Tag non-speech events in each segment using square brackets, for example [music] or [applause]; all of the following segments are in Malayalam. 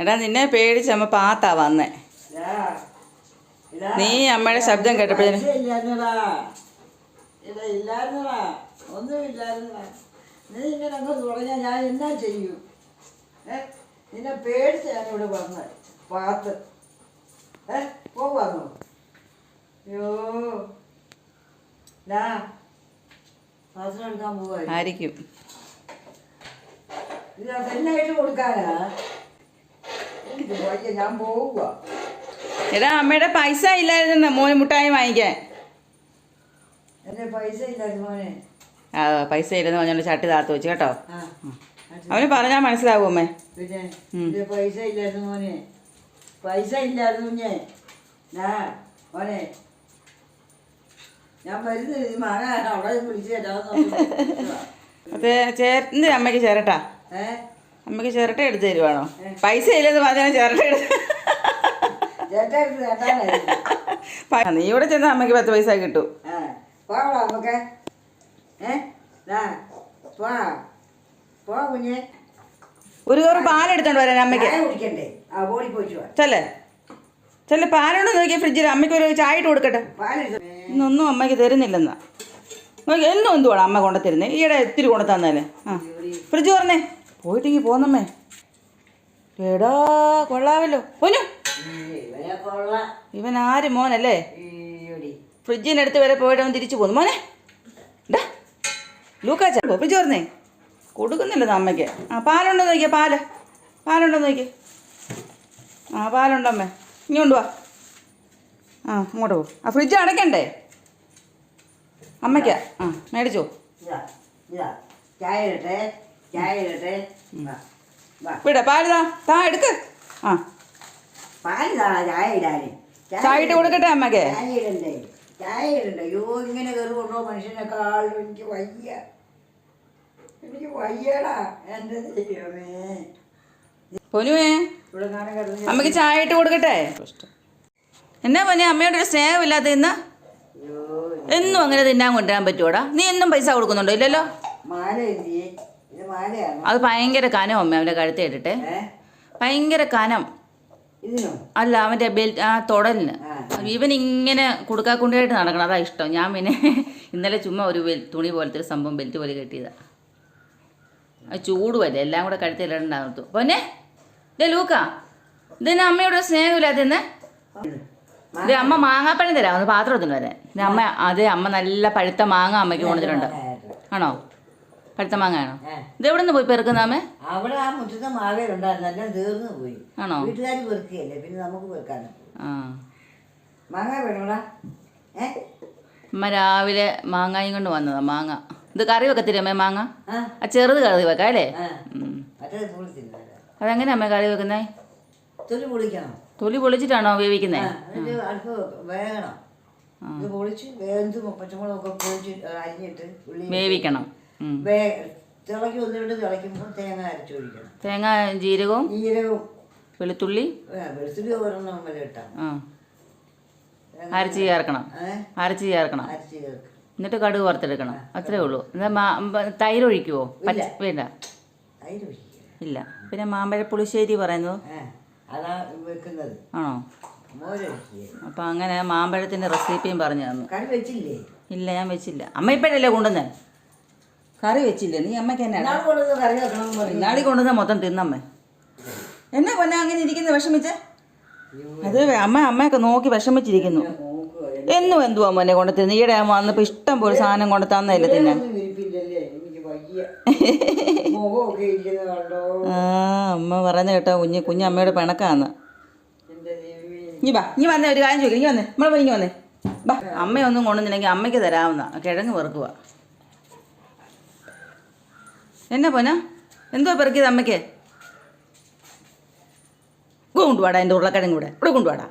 എടാ നിന്നെ പേടിച്ച് അമ്മ പാത്താ വന്നേ. നീ അമ്മയുടെ ശബ്ദം കേട്ടപ്പോഴേ. നീ ഇങ്ങനെ അങ്ങ് തുടങ്ങിയാൽ ഞാൻ എന്നാ ചെയ്യും? ഏ നിന്നെ പേടിച്ച് ഞാൻ ഇവിടെ വന്ന്. പാത്ത്. ഏ പോവാന്നോ അയ്യോ. ഡാ പാത്രം എടുക്കാൻ പോവാ. ആയിരിക്കും. ഇത് അതെന്നായിട്ട് കൊടുക്കാനാ? വയ്യ ഞാൻ പോവുക. എടാ അമ്മയുടെ പൈസ ഇല്ലായിരുന്നു മോന് മുട്ടായി വാങ്ങിക്കാൻ. പൈസ ഇല്ലായിരുന്നു മോനെ. ആ പൈസ ഇല്ലെന്ന് പറഞ്ഞോണ്ട് ചട്ടി താത്ത് വെച്ചു കേട്ടോ. അവന് പറഞ്ഞാൽ മനസ്സിലാവും അമ്മേ. പിന്നെ പൈസ ഇല്ലായിരുന്നു മോനെ. പൈസ ഇല്ലായിരുന്നു കുഞ്ഞെ. ഞാ മോനെ. ഞാൻ അവിടെ വിളിച്ചു തരാമെന്ന് ചേട്ടന്റെ അമ്മയ്ക്ക് ചേരട്ടാ. അമ്മയ്ക്ക് ചിരട്ട എടുത്ത് തരുവാണോ? പൈസ ഇല്ലെന്ന് പറഞ്ഞാൽ ചിരട്ട എടുത്ത് നീ ഇവിടെ ചെന്നാൽ അമ്മയ്ക്ക് പത്ത് പൈസ കിട്ടും. ഒരു കവർ പാലെടുത്തോണ്ട് വരാൻ അമ്മയ്ക്ക് ചെല്ലേ? ചെല്ലേ പാലോണ്ട് നോക്കിയാൽ ഫ്രിഡ്ജിൽ അമ്മയ്ക്ക് ഒരു ചായ ഇട്ട് കൊടുക്കട്ടെ. ഇന്നൊന്നും അമ്മയ്ക്ക് തരുന്നില്ലെന്നാ. നോക്കി എന്നും എന്തുവാണ് അമ്മ കൊണ്ടു തരുന്നേ ഈയിടെ ഇത്തിരി കൊണ്ടു തന്നല്ലേ ആ ഫ്രിഡ്ജ് പറഞ്ഞേ പോയിട്ടെങ്കിൽ പോന്നമ്മേ. എടാ കൊള്ളാവല്ലോ കൊള്ളാം ഇവൻ ആര് മോനല്ലേ? ഫ്രിഡ്ജിനടുത്ത് വരെ പോയിട്ട് അവൻ തിരിച്ചു പോന്നു. മോനെ ഡാ ലൂക്കാച്ച ഫ്രിഡ്ജ് പറഞ്ഞേ കൊടുക്കുന്നില്ല അമ്മയ്ക്ക്. ആ പാലുണ്ടോ നോക്കിയേ പാൽ. പാലുണ്ടോ നോക്കിയേ. ആ പാലുണ്ടോ അമ്മേ. ഇങ്ങോട്ട് വാ. ആ അങ്ങോട്ട് പോകും ആ ഫ്രിഡ്ജ് അടയ്ക്കണ്ടേ? അമ്മയ്ക്കാ. ആ മേടിച്ചോ. ചായ ഇടട്ടെ. ചായ ഇടട്ടെ വാ വാ. വിട പാൽ താ താ എടുക്ക്. ആ. പാൽ താ ചായ ഇടാന്. ചായ ഇട്ട് കൊടുക്കട്ടെ അമ്മയ്ക്ക്? ചായ ഇടണ്ടേ? ചായ ഇടണ്ടേ? അയ്യോ ഇങ്ങനെ കയറി കൊണ്ടോ മനുഷ്യനെക്കാളും എനിക്ക് വയ്യ. എനിക്ക് വയ്യടാ. എന്റെ ദൈവമേ. പൊനുവേ അമ്മയ്ക്ക് ചായ ഇട്ട് കൊടുക്കട്ടെ? എന്നാ പൊന്നെ അമ്മയോട് ഒരു സ്നേഹമില്ലാത്ത ഇന്ന്? എന്നും അങ്ങനെ തിന്നാൻ കൊണ്ടുവരാൻ പറ്റുമോടാ നീ എന്നും പൈസ കൊടുക്കുന്നുണ്ടോ ഇല്ലല്ലോ? അത് ഭയങ്കര കനം അമ്മ അവന്റെ കഴുത്ത് കേട്ടിട്ടെ. ഏ? ഭയങ്കര കനം. അല്ല അവന്റെ ബെൽറ്റ് ആ തൊടലിന്. ഇവൻ ഇങ്ങനെ കൊടുക്കാക്കൊണ്ടായിട്ട് നടക്കണം അതാ ഇഷ്ടം. ഞാൻ പിന്നെ ഇന്നലെ ചുമ്മാ ഒരു തുണി പോലത്തെ ഒരു സംഭവം ബെൽറ്റ് പോലെ കെട്ടിയതാ. ചൂട് ചൂടുമല്ലേ എല്ലാം കൂടെ കഴുത്തിലിടണ്ടാകും പൊന്നെ ഇതേ ലൂക്ക ഇതിന് അമ്മയോട് സ്നേഹമില്ലാതെന്ന് ഇത് അമ്മ മാങ്ങാപ്പഴം തരാം ഒന്ന് പാത്രത്തിന് വരാൻ. അമ്മ അതെ അമ്മ നല്ല പഴുത്ത മാങ്ങ അമ്മയ്ക്ക് കൊണ്ടുവരുന്നുണ്ട് ആണോ? പഴുത്ത മാങ്ങ ആണോ ഏ. ഇത് എവിടെ നിന്ന് പോയി പെറുക്കുന്ന അമ്മേ അവിടെ ആ മുറ്റത്തെ മാവേ ഉണ്ടായിരുന്നു. എല്ലാം തീർന്നു പോയി. ആണോ? വീട്ടുകാർ പെറുക്കുകയല്ലേ? പിന്നെ നമുക്ക് പെറുക്കാനും ആ. മാങ്ങ വേണോടാ ഏ? അമ്മ രാവിലെ മാങ്ങായും കൊണ്ട് വന്നതാ മാങ്ങ. ഇത് കറി വെക്കത്തില്ലേ അമ്മേ മാങ്ങ? ആ. ചെറുത് കറി വെക്കാം അല്ലേ? അതെങ്ങനെയാ അമ്മ കറി വെക്കുന്നേ? തൊലി പൊളിക്കണം. തൊലി പൊളിച്ചിട്ടാണോ വേവിക്കുന്നേ? വേവിക്കണം. വേ തിളക്കി ഒന്നിട്ട് തിളയ്ക്കുമ്പോൾ തേങ്ങ തേങ്ങ ജീരകവും ജീരകവും. വെളുത്തുള്ളി? വെളുത്തുള്ളി ഒരെണ്ണം വരെ ഇട്ടാൽ ആ. അരച്ച് ചേർക്കണം. അരച്ച് ചേർക്കണം. എന്നിട്ട് കടുക് വറുത്തെടുക്കണം. അത്രേ ഉള്ളൂ. എന്നാ തൈര് ഒഴിക്കുവോ? പച്ച വേണ്ട. ഇല്ല. പിന്നെ മാമ്പഴ പുളിശ്ശേരി പറയുന്നത്? ആണോ? അപ്പൊ അങ്ങനെ മാമ്പഴത്തിന്റെ റെസിപ്പിയും പറഞ്ഞു തന്നു. ഇല്ല ഞാൻ വെച്ചില്ല. അമ്മ ഇപ്പോഴല്ലേ കൊണ്ടുവന്നേ? കറി വെച്ചില്ലേ? നീ അമ്മയ്ക്ക് എന്നാ നാളെ കൊണ്ടുവന്ന് ഇന്നാളി മൊത്തം തിന്നമ്മേ. എന്നാ പൊന്നെ അങ്ങനെ ഇരിക്കുന്നു വിഷമിച്ചേ? അത് അമ്മ അമ്മയൊക്കെ നോക്കി വിഷമിച്ചിരിക്കുന്നു. എന്നും എന്തുവാ മോനെ കൊണ്ട് തിന്നു? ഈയിടെ അമ്മ വന്നപ്പോൾ ഇഷ്ടം പോലെ സാധനം കൊണ്ട് തന്നല്ലേ തിന്നാൻ കണ്ടോ? ആ അമ്മ പറയുന്ന കേട്ടോ കുഞ്ഞ് കുഞ്ഞ് അമ്മയുടെ പിണക്കാന്ന്. ഇനി വാ ഇനി വന്നേ ഒരു കാര്യം ചോദിക്കും. ഇനി വന്നേ നമ്മളെ പോയി ഇനി വന്നേ. വാ അമ്മയൊന്നും കൊണ്ടുവന്നില്ലെങ്കിൽ അമ്മയ്ക്ക് തരാവുന്ന കിഴങ്ങ് പെറുക്കുക എന്നാ പോന എന്തോ പെറുക്കിയത് അമ്മയ്ക്ക്? കൊണ്ടുവാടാ എന്റെ ഉരുളക്കിഴങ്ങ് കൂടെ ഇവിടെ കൊണ്ടുവാടാ.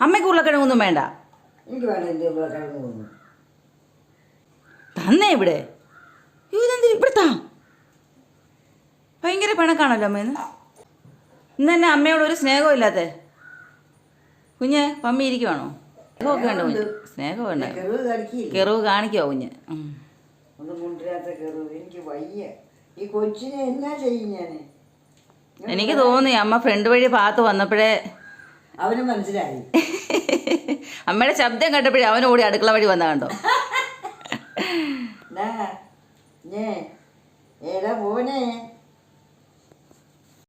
അമ്മയ്ക്ക് ഉരുളക്കിഴങ്ങൊന്നും വേണ്ട. തന്നേ ഇവിടെ. ഇവിടുത്താ. ഭയങ്കര പിണക്കാണല്ലോ അമ്മേന്ന്. ഇന്ന് തന്നെ അമ്മയോട് ഒരു സ്നേഹവും ഇല്ലാത്തേ. കുഞ്ഞ് പമ്മി ഇരിക്കുവാണോ? സ്നേഹമൊക്കെ ഉണ്ട് കുഞ്ഞ്? സ്നേഹം ഉണ്ട്. കെറുവ് കടിക്കില്ല കെറിവ് കാണിക്കോ കുഞ്ഞ്. ഒന്നും കൊണ്ടുവരാത്ത കെറുവ് എനിക്ക് വയ്യ. ഈ കൊച്ചിനെ എന്നാ ചെയ്യും ഞാൻ എനിക്ക് തോന്നി അമ്മ ഫ്രണ്ട് വഴി പാത്ത് വന്നപ്പോഴേ അവന് മനസ്സിലായി. [laughs] അമ്മയുടെ ശബ്ദം കേട്ടപ്പോഴേ അവൻ ഓടി അടുക്കള വഴി വന്ന കണ്ടോ? [laughs] ഏടാ പോനെ